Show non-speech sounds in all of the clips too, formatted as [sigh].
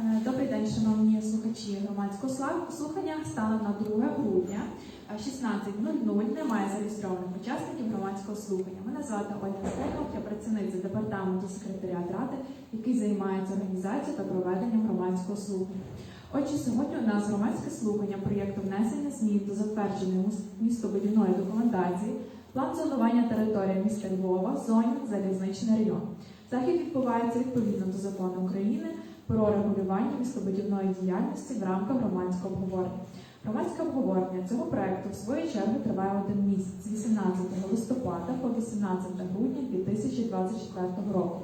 Е, Добрий день, шановні слухачі громадського слухання. Станом на 2 грудня е, 16.00 немає зареєстрованих учасників громадського слухання. Мене звати Ольга Тихов, я працівниця департаменту секретаріат ради, який займається організацією та проведенням громадського слухання. Отже, сьогодні у нас громадське слухання проєкту внесення змін до затвердженої містобудівної документації, план зонування території міста Львова, зонів залізничний район. Захід відбувається відповідно до закону України про регулювання містобудівної діяльності в рамках громадського обговорення. Громадське обговорення цього проекту в свою чергу триває один місяць з 18 листопада по 18 грудня 2024 року.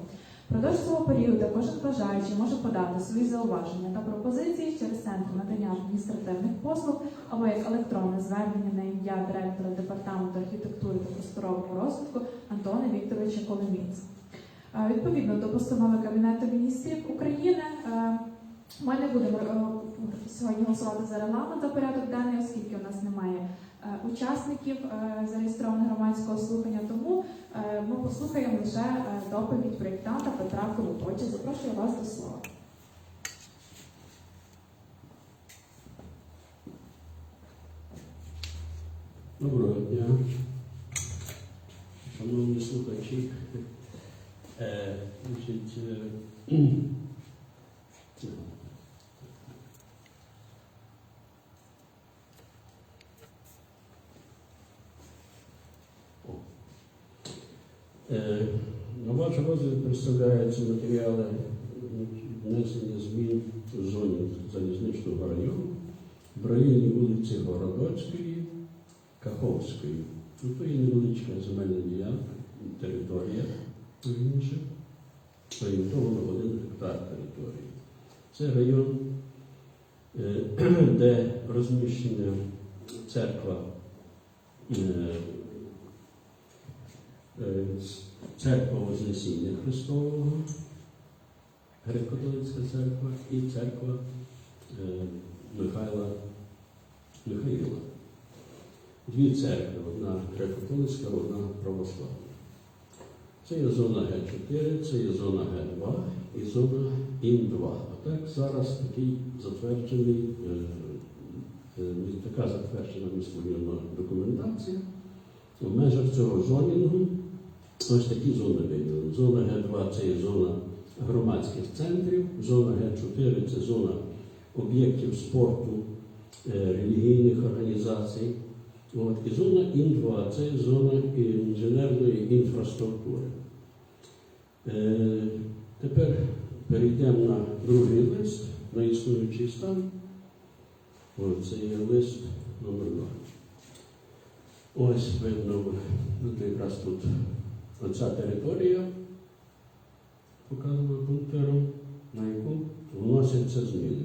Продовж цього періоду кожен бажаючий може подати свої зауваження та пропозиції через центр надання адміністративних послуг або як електронне звернення на ім'я директора департаменту архітектури та просторового розвитку Антона Вікторовича Коломійця. Відповідно до постанови Кабінету міністрів України, е, ми не будемо е, сьогодні голосувати за регламент за порядок денний, оскільки у нас немає е, учасників зареєстрованого громадського слухання. Тому ми послухаємо лише доповідь проєктанта Петра Колоточа. Запрошую вас до слова. Доброго дня, шановні слухачі. Е, значить, е, На ваш розгляд представляються матеріали внесення змін в зоні залізничного району в районі вулиці Городоцької, Каховської. То є невеличка земельна ділянка, територія, інше, орієнтовано один гектар території. Це район, е, [clears throat] де розміщена церква, е, е, церква Вознесіння Христового, греко-католицька церква і церква Михайла Михаїла. Дві церкви, одна греко-католицька, одна православна. Це є зона Г4, це є зона Г2 і зона Ін2. А так зараз такий затверджений, е, е, така затверджена міськовірна документація. В межах цього зонінгу ось такі зони виділені. Зона Г2 це є зона громадських центрів, зона Г4 це зона об'єктів спорту, е, релігійних організацій. От, і зона Ін-2 це зона інженерної інфраструктури. Е, тепер перейдемо на другий лист, на існуючий стан. От, це є лист номер 2. Ось видно, от якраз тут оця територія, показана пунктиром, на яку вносяться зміни.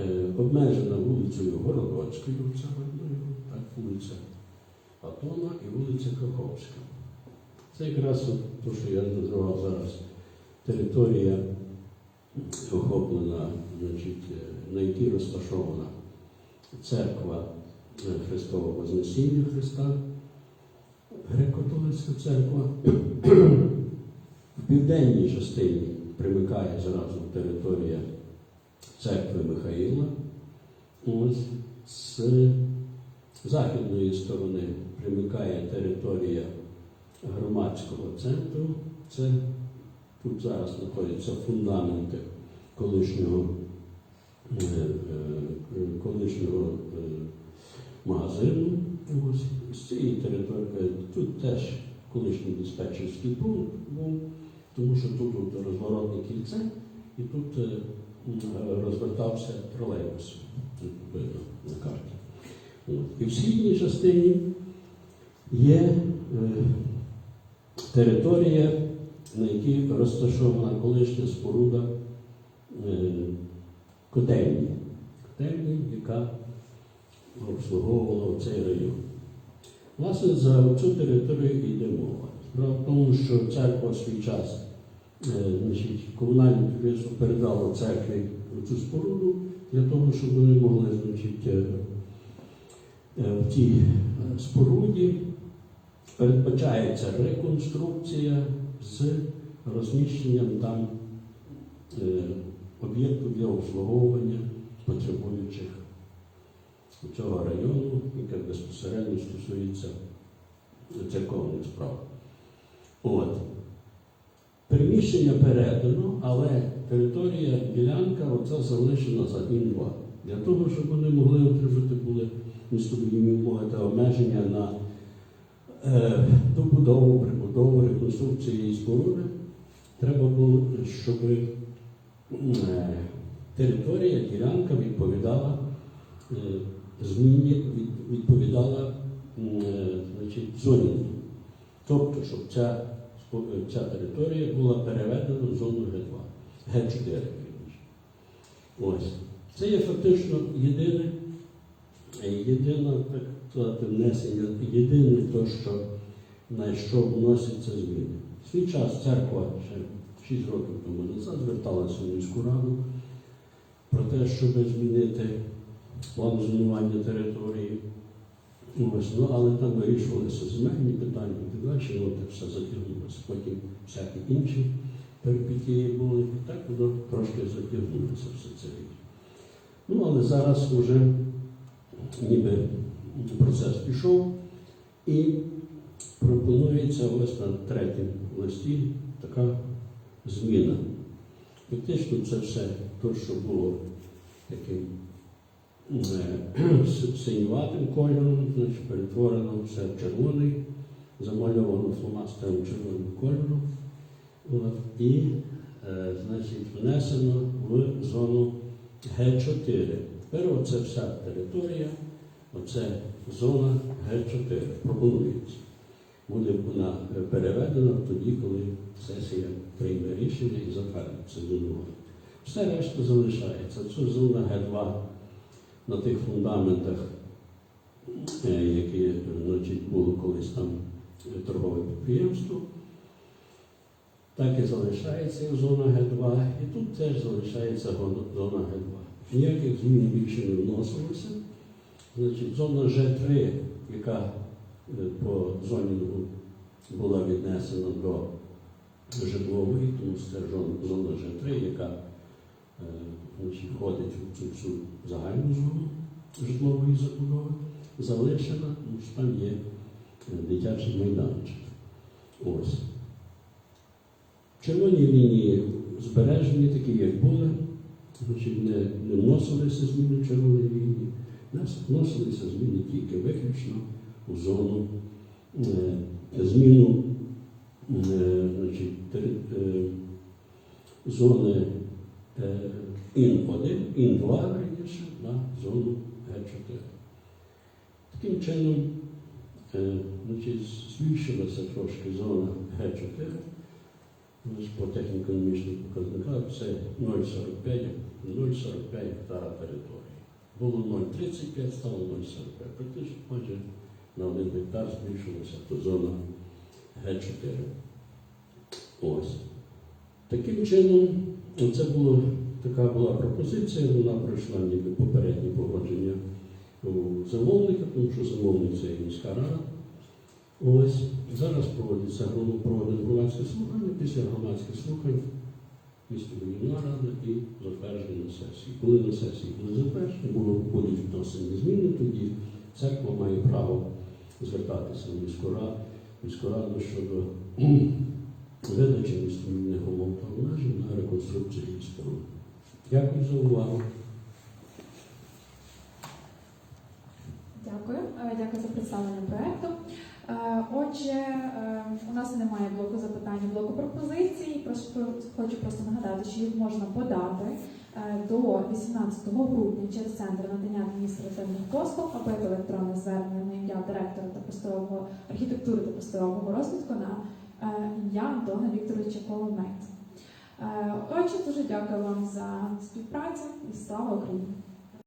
Е, обмежена вулицею Городоцькою, це так, вулиця Атона і вулиця Каховська. Це якраз то, що я називав зараз територія охоплена, значить, е, на якій розташована церква е, Христового Вознесіння Христа, греко-католицька церква. [clears throat] В південній частині примикає зразу територія церкви Михаїла. Ось з західної сторони примикає територія громадського центру. Це тут зараз знаходяться фундаменти колишнього, е, е, колишнього е, магазину. Ось з цієї території тут теж колишній диспетчерський пункт був, тому що тут розворотне кільце, і тут розвертався тролейбус. Видно на карті. І в східній частині є е, територія, на якій розташована колишня споруда е, котельні. Котельні, яка обслуговувала цей район. Власне, за цю територію йде мова. Справа в тому, що церква свій час, е, комунальне підприємство передало церкві цю споруду для того, щоб вони могли значить, е, е, в тій е, споруді передбачається реконструкція з розміщенням там е, об'єкту для обслуговування потребуючих цього району, яке безпосередньо стосується церковних справ. От. Приміщення передано, але територія ділянка оця залишена за Ін-2. Для того, щоб вони могли отримати були містобудівні умови та обмеження на е, добудову, прибудову, реконструкцію і споруди, треба було, щоб е, територія, ділянка відповідала е, зміні, від- відповідала е, значить, зоні. Тобто, щоб ця, ця територія була переведена в зону Г2, Г4. вірніше. Ось. Це є фактично єдине, е, єдине так сказати, внесення, єдине те, що, на що вносяться зміни. В свій час церква ще 6 років тому назад зверталася в міську раду про те, щоб змінити план зонування території. Ось, ну, але там вирішувалися земельні питання і далі, і от все затягнулося. Потім всякі інші перипетії були, і так воно трошки затягнулося все це. Ну, але зараз вже ніби процес пішов і пропонується ось на третьому листі така зміна. Фактично це все те, що було таким [clears throat] синюватим кольором, значить перетворено все в червоний, замальовано фломастером червоним кольором. От, і, е, значить, внесено в зону Г4. Тепер оце вся територія, оце зона Г4 пропонується. Буде вона переведена тоді, коли сесія прийме рішення і затвердить це зонування. Все решта залишається. Це зона Г2 на тих фундаментах, е, які значить, було колись там е, торгове підприємство. Так і залишається зона Г2, і тут теж залишається зона Г2. Ніяких змін більше не вносилося. Значить, зона Ж3, яка е, по зонінгу була віднесена до житлової, тому це зона Ж3, яка входить в цю загальну зону житлової забудови, залишена, тому що там є е, дитячий майданчик. Ось. Червоні лінії збережені, такі, як були, значить, не, не вносилися зміни в червоні лінії, вносилися зміни тільки виключно у зону е, зміну е, значить, тери- е, зони е, ІН-1, ІН-2 раніше на зону Г4. Таким чином, е, збільшилася трошки зона Г4. По техніко-економічних показниках це 0,45 0,45 гектара території. Було 0,35, стало 0,45. Практично майже на один гектар збільшилася зона Г4. Ось. Таким чином, це було, така була пропозиція, вона пройшла ніби попереднє погодження у замовника, тому що замовник це є міська рада. Ось зараз проводиться проводимо громадське слухання. Після громадських слухань містобудівна рада і затвердження на сесії. Коли на сесії буде затверджено, було входять відносини зміни, тоді церква має право звертатися в міську раду, міську раду щодо містобудівних умов та на реконструкцію споруд. Дякую за увагу. Дякую. Дякую за представлення проекту. Е, Отже, е, у нас немає блоку запитань, блоку пропозицій. Просто хочу просто нагадати, що їх можна подати е, до 18 грудня через центр надання адміністративних послуг або електронне звернення на ім'я директора та просторового архітектури та просторового розвитку на е, ім'я Антона Вікторовича Коломець. Е, Отже, дуже дякую вам за співпрацю і слава Україні!